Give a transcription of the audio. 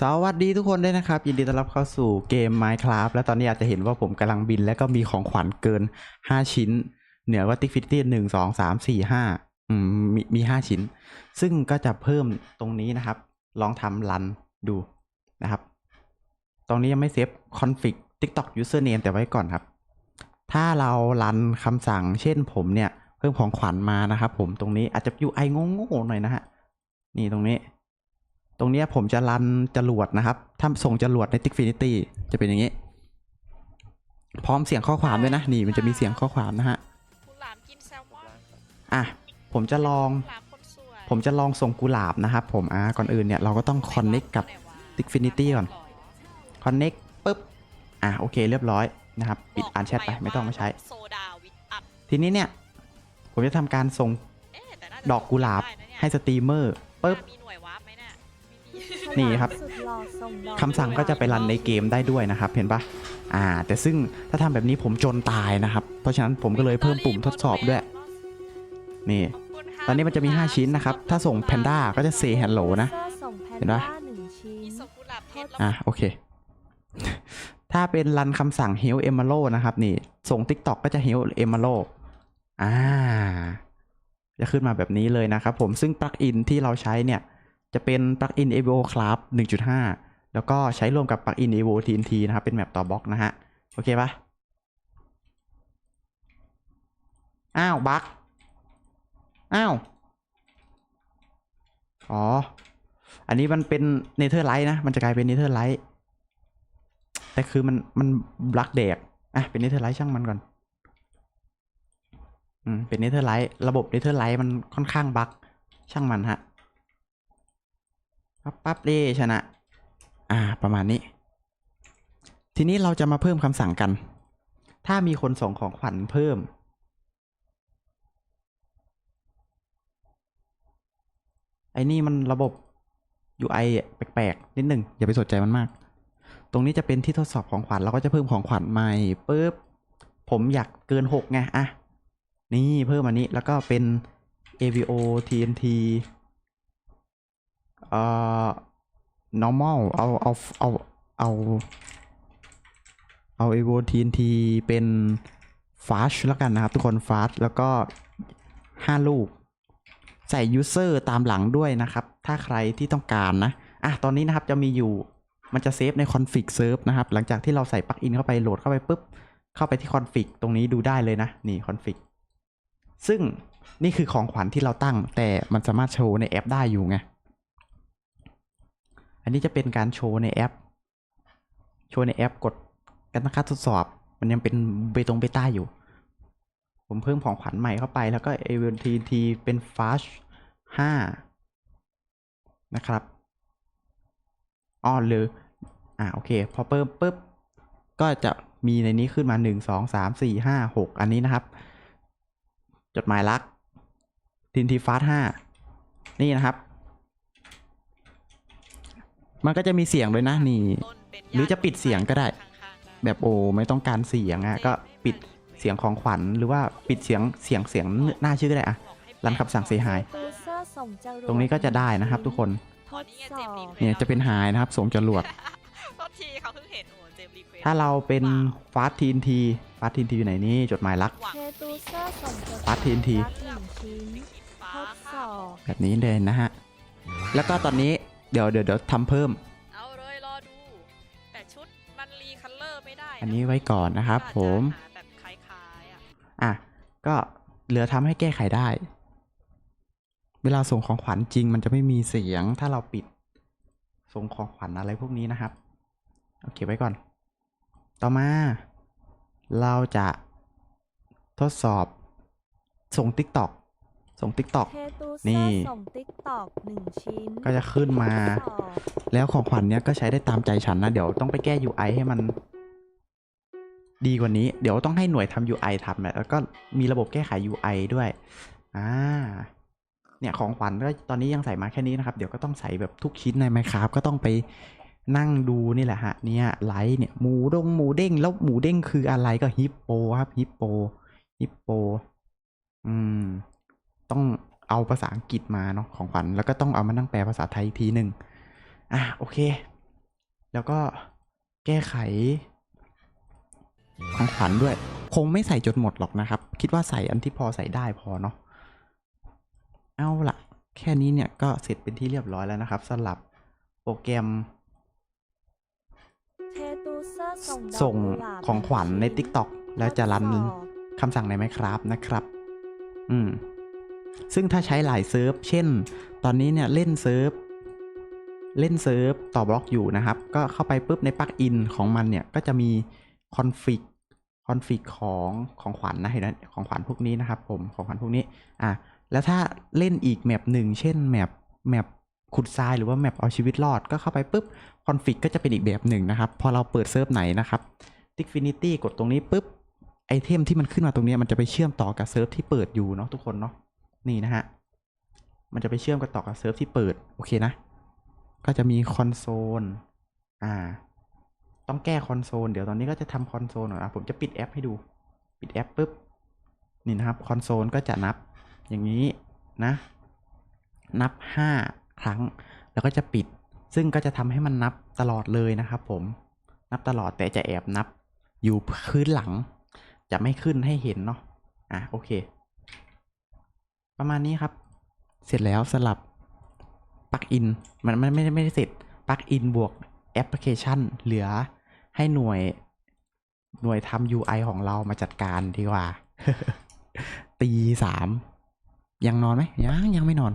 สวัสดีทุกคนด้วยนะครับ ยินดีต้อนรับเข้าสู่เกม Minecraft และตอนนี้อาจจะเห็นว่าผมกำลังบิน และก็มีของขวัญเกิน 5 ชิ้น เหนือกว่าติ๊กฟิตี้หนึ่งสองสามสี่ห้าอืมมีมีห้าชิ้น ซึ่งก็จะเพิ่มตรงนี้นะครับ ลองทำรันดูนะครับ ตรงนี้ยังไม่เซฟ config tiktok username แต่ไว้ก่อนครับ ถ้าเรารันคำสั่ง เช่นผมเนี่ย เพิ่มของขวัญมานะครับผมตรงนี้อาจจะ UI งงๆหน่อยนะฮะนี่ตรงนี้ ตรงเนี้ยผมจะรันจรวดนะครับ ถ้าส่งจรวดใน Tikfinity จะเป็นอย่างนี้ พร้อมเสียงข้อความด้วยนะ นี่มันจะมีเสียงข้อความนะฮะกุหลาบกินแซลมอนอะ ผมจะลอง กุหลาบคนสวยผมจะลองส่งกุหลาบนะครับผม อ่าก่อนอื่นเนี่ยเราก็ต้อง connect กับ Tikfinity ก่อน connect ปุ๊บ อะโอเคเรียบร้อยนะครับ ปิดอ่านแชทไปไม่ต้องมาใช้ โซดาวิตอัพทีนี้เนี่ย ผมจะทำการส่งเอ๊ะแต่น่าจะดอกกุหลาบได้นะเนี่ยให้สตรีมเมอร์ปุ๊บ มีหน่วยวาร์ปไหมเนี่ยไม่มีนี่ครับ สุดหล่อส่งดอกคำสั่งก็จะไปรันในเกมได้ด้วยนะครับ เห็นปะอ่า แต่ซึ่งถ้าทำแบบนี้ผมจนตายนะครับ เพราะฉะนั้นผมก็เลยเพิ่มปุ่มทดสอบด้วย นี่ขบคุณค่ะตอนนี้มันจะมี 5 ชิ้นนะครับ ถ้าส่งแพนด้าก็จะ say hello นะ เซอร์ส่งแพนเห็นปะ ด้าหนึ่งชิ้นมีส่งกุหลาบเพชรแล้วอะโอเค ถ้าเป็นรันคำสั่ง help e m a l o นะครับ นี่ ส่ง TikTok ก็จะ help e m a l o อ่า จะขึ้นมาแบบนี้เลยนะครับผมซึ่งปลั๊กอินที่เราใช้เนี่ย จะเป็นปลั๊กอิน Evo Club 1.5 แล้วก็ใช้ร่วมกับปลั๊กอิน Evo TNT นะครับ เป็นแมปต่อบล็อกนะฮะ โอเคปะอ้าวบั๊กอ้าว อ๋อ อันนี้มันเป็นเนเธอร์ไลท์นะ มันจะกลายเป็นเนเธอร์ไลท์แต่คือมันมันบลักแดกอะเป็นเนเธอร์ไลท์ช่างมันก่อนอืมเป็นเนเธอร์ไลท์ระบบเนเธอร์ไลท์มันค่อนข้างบักช่างมันฮะ ปั๊บปั๊บเด้ชนะ อ่า ประมาณนี้ ทีนี้เราจะมาเพิ่มคำสั่งกัน ถ้ามีคนส่งของขวัญเพิ่ม ไอ้นี่มันระบบ UI อะแปลกๆ นิดหนึ่งอย่าไปสนใจมันมาก ตรงนี้จะเป็นที่ทดสอบของขวัญเราก็จะเพิ่มของขวัญใหม่ปุ๊บผมอยากเกินหกไง อะ นี่เพิ่มอันนี้แล้วก็เป็น AVO TNT เอ่อ normal เอาเอาเอาเอาเอา AVO TNT เป็น fast แล้วกันนะครับ ทุกคน fast แล้วก็ 5 ลูก ใส่ user ตามหลังด้วยนะครับ ถ้าใครที่ต้องการนะ อะ ตอนนี้นะครับจะมีอยู่มันจะเซฟใน config serve นะครับ หลังจากที่เราใส่ปลั๊กอินเข้าไปโหลดเข้าไปปุ๊บ เข้าไปที่ config ตรงนี้ดูได้เลยนะ นี่ config ซึ่งนี่คือของขวัญที่เราตั้งแต่มันสามารถโชว์ในแอปได้อยู่ไง อันนี้จะเป็นการโชว์ในแอป โชว์ในแอปกดกันนะคะทดสอบ มันยังเป็นเบตงเบต้าอยู่ ผมเพิ่มของขวัญใหม่เข้าไปแล้วก็ a v t t เป็น fast 5 นะครับอ๋อหรืออ่าโอเค พอเพิ่มปุ๊บ ก็จะมีในนี้ขึ้นมา 1 2 3 4 5 6 อันนี้นะครับ จดหมายรักทินทีฟาสห้านี่นะครับ มันก็จะมีเสียงด้วยนะนี่ต้นเป็นหรือจะปิดเสียงก็ได้ข้างๆได้ แบบโอ้ไม่ต้องการเสียงอะก็ปิดเสียงของขวัญหรือว่าปิดเสียงเสียงเสียงหน้าชื่อก็ได้อะรันคำสั่งเสียหายตูเซอร์ส่งจรวดตรงนี้ก็จะได้นะครับ ทุกคนทดสอบเนี่ยจะเป็นหายนะครับส่งจรวดโทษทีเขาเพิ่งเห็นโอ้เจมส์รีเควสถ้าเราเป็นฟาสทีนทีฟาสทีนทีอยู่ไหนนี่จดหมายรักหวังเทตูเซอร์ส่งจดหมายปัด TNT รักหนึ่งชิ้นสีฟ้าทดสอบแบบนี้เลยนะฮะ แล้วก็ตอนนี้ เดี๋ยวเดี๋ยวเดี๋ยวทำเพิ่ม เอาเลยรอดู แต่ชุดมันรีคัลเลอร์ไม่ได้ะอันนี้ไว้ก่อนนะครับก็อาจผมจะหาแบบคล้ายๆอะอะ ก็เหลือทำให้แก้ไขได้ เวลาส่งของขวัญจริง มันจะไม่มีเสียงถ้าเราปิด ส่งของขวัญอะไรพวกนี้นะครับ โอเคไว้ก่อน ต่อมา เราจะทดสอบส่ง TikTok ส่ง TikTok เทตูเซนี่อร์ส่งติ๊กตอกหนึ่งชิ้นก็จะขึ้นมาทดสอบแล้วของขวัญเนี้ยก็ใช้ได้ตามใจฉันนะ เดี๋ยวต้องไปแก้ UI ให้มัน ดีกว่านี้ เดี๋ยวต้องให้หน่วยทำ UI ทำนะแล้วก็มีระบบแก้ไข UI ด้วย อ่า เนี่ยของขวัญก็ตอนนี้ยังใส่มาแค่นี้นะครับ เดี๋ยวก็ต้องใส่แบบทุกชิ้นใน Minecraft ก็ต้องไปนั่งดูนี่แหละฮะ เนี่ยไลท์เนี่ยหมูดงหมูเด้ง แล้วหมูเด้งคืออะไรก็ฮิปโปครับฮิปโปฮิปโป อืม ต้องเอาภาษาอังกฤษมาเนาะของขวัญแล้วก็ต้องเอามานั่งแปลภาษาไทยทีหนึ่งอะโอเค แล้วก็แก้ไขของขวัญด้วย คงไม่ใส่จนหมดหรอกนะครับ คิดว่าใส่อันที่พอใส่ได้พอเนาะเอาละแค่นี้เนี่ยก็เสร็จเป็นที่เรียบร้อยแล้วนะครับสำหรับโปรแกรม ส่งของขวัญใน TikTok แล้วจะรันคำสั่งในไหมครับนะครับ อืม ซึ่งถ้าใช้หลายเซิร์ฟ เช่น ตอนนี้เนี่ยเล่นเซิร์ฟ เล่นเซิร์ฟต่อบล็อกอยู่นะครับ ก็เข้าไปปุ๊บในปลั๊กอินของมันเนี่ย ก็จะมีคอนฟิกคอนฟิกของของขวัญนะเห็นไหมของขวัญพวกนี้นะครับ ผมของขวัญพวกนี้อะแล้วถ้าเล่นอีกแมปหนึ่งเช่นแมปแมปขุดทรายหรือว่าแมปเอาชีวิตรอดก็เข้าไปปุ๊บคอนฟิกก็จะเป็นอีกแบบหนึ่งนะครับ พอเราเปิดเซิร์ฟไหนนะครับ Dixfinity กดตรงนี้ปุ๊บไอเทมที่มันขึ้นมาตรงนี้มันจะไปเชื่อมต่อกับเซิร์ฟที่เปิดอยู่เนาะทุกคนเนาะ นี่นะฮะ มันจะไปเชื่อมกันต่อกับเซิร์ฟที่เปิด โอเคนะ ก็จะมีคอนโซล อ่า ต้องแก้คอนโซล เดี๋ยวตอนนี้ก็จะทำคอนโซลหน่อยอะผมจะปิดแอปให้ดู ปิดแอปปุ๊บ นี่นะครับ คอนโซลก็จะนับ อย่างนี้นะ นับ 5 ครั้ง แล้วก็จะปิด ซึ่งก็จะทำให้มันนับตลอดเลยนะครับผม นับตลอดแต่จะแอบนับ อยู่พื้นหลัง จะไม่ขึ้นให้เห็นเนาะ อะโอเค ประมาณนี้ครับ เสร็จแล้วสลับปลักอินมันมันไม่ได้ไม่ได้เสร็จปลักอินบวกแอปพลิเคชันเหลือให้หน่วยหน่วยทำ UI ของเรามาจัดการดีกว่าตีสามยังนอนไหมยังยังไม่นอน